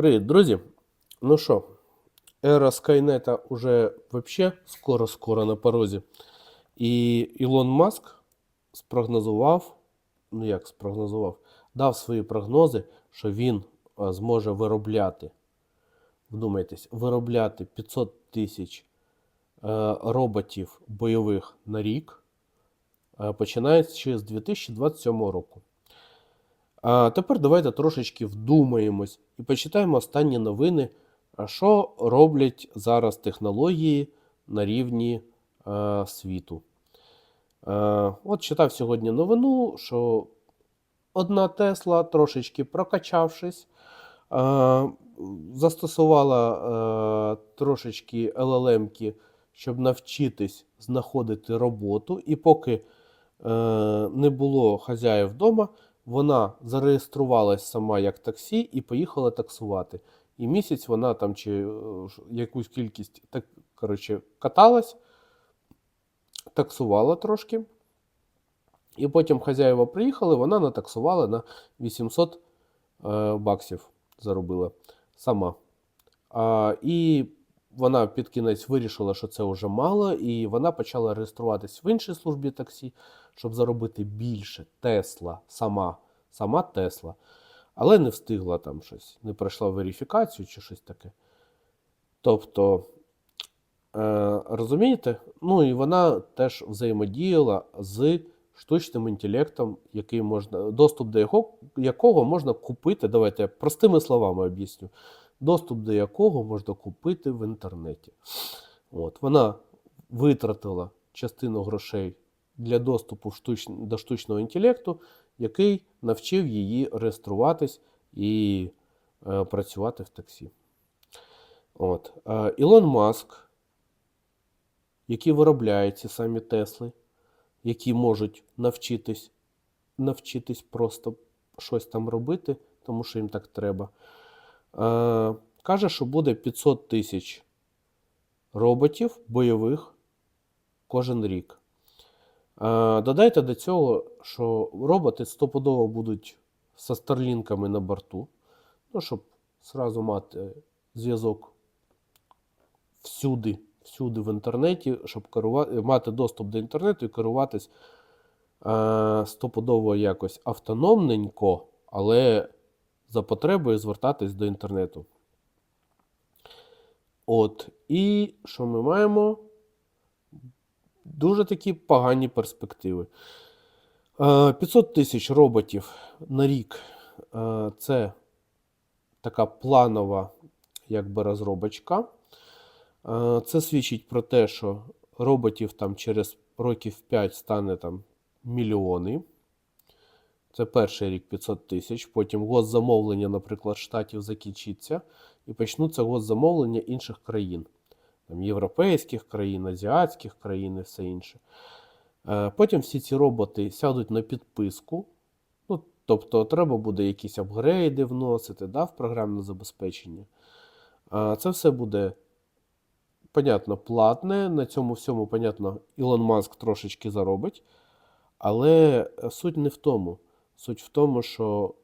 Привіт, друзі! Ну що, ера Скайнета уже вообще скоро-скоро на порозі. І Ілон Маск спрогнозував, ну як спрогнозував, дав свої прогнози, що він зможе виробляти, вдумайтесь, виробляти 500 тисяч е, роботів бойових на рік, е, починаючи з 2027 року. А тепер давайте трошечки вдумаємось і почитаємо останні новини, що роблять зараз технології на рівні е, світу. Е, от читав сьогодні новину, що одна Тесла, трошечки прокачавшись, е, застосувала е, трошечки LLM-ки, щоб навчитись знаходити роботу, і поки е, не було хазяїв вдома, вона зареєструвалась сама як таксі і поїхала таксувати. І місяць вона там чи е, якусь кількість так, коротше, каталась, таксувала трошки. І потім хазяїва приїхали, вона натаксувала на 800 е, баксів заробила сама. А, і вона під кінець вирішила, що це вже мало, і вона почала реєструватись в іншій службі таксі, щоб заробити більше. Тесла, сама, сама Тесла. Але не встигла там щось, не пройшла верифікацію чи щось таке. Тобто, е, розумієте? Ну і вона теж взаємодіяла з штучним інтелектом, який можна, доступ до якого можна купити. Давайте я простими словами об'ясню. Доступ до якого можна купити в інтернеті. От, вона витратила частину грошей для доступу штуч- до штучного інтелекту, який навчив її реєструватись і е, працювати в таксі. От. Е, Ілон Маск, який виробляє ці самі Тесли, які можуть навчитись, навчитись просто щось там робити, тому що їм так треба. Е, каже, що буде 500 тисяч роботів бойових кожен рік. Е, Додайте до цього, що роботи стопудово будуть зі старлінками на борту, ну, щоб зразу мати зв'язок всюди, всюди в інтернеті, щоб керувати, мати доступ до інтернету і керуватись е, стопудово якось автономненько, але за потребою звертатись до інтернету. От, і що ми маємо? Дуже такі погані перспективи. Е, 500 тисяч роботів на рік е, це така планова якби розробочка. Е, Це свідчить про те, що роботів там через років 5 стане там мільйони. Це перший рік 500 тисяч. Потім госзамовлення, наприклад, штатів закінчиться, і почнуться госзамовлення інших країн, там, європейських країн, азіатських країн і все інше. Е, Потім всі ці роботи сядуть на підписку. Ну, тобто, треба буде якісь апгрейди вносити да, в програмне забезпечення. Е, Це все буде, понятно, платне. На цьому всьому, понятно, Ілон Маск трошечки заробить. Але суть не в тому. Суть в тому, що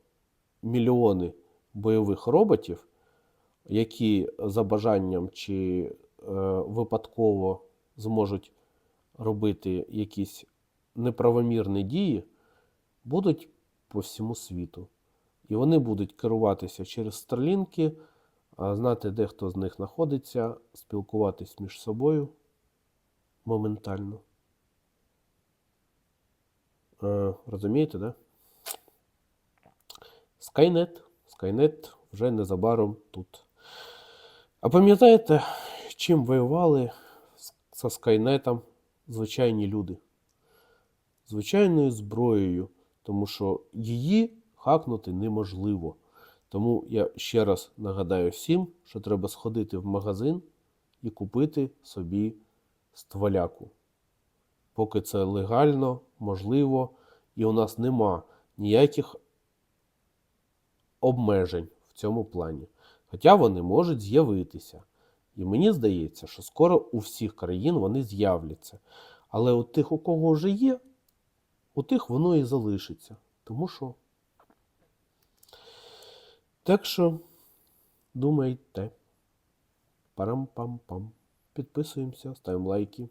мільйони бойових роботів, які за бажанням чи е, випадково зможуть робити якісь неправомірні дії, будуть по всьому світу. І вони будуть керуватися через старлінки, а знати, де хто з них знаходиться, спілкуватись між собою моментально. Е, розумієте, да? Скайнет. Скайнет вже незабаром тут. А пам'ятаєте, чим воювали з- Скайнетом звичайні люди? Звичайною зброєю, тому що її хакнути неможливо. Тому я ще раз нагадаю всім, що треба сходити в магазин і купити собі стволяку поки це легально, можливо, і у нас нема ніяких обмежень в цьому плані. Хоча вони можуть з'явитися. І мені здається, що скоро у всіх країн вони з'являться. Але у тих, у кого вже є, у тих воно і залишиться. Тому що. Так що думайте. Парам-пам-пам. Підписуємося, ставимо лайки.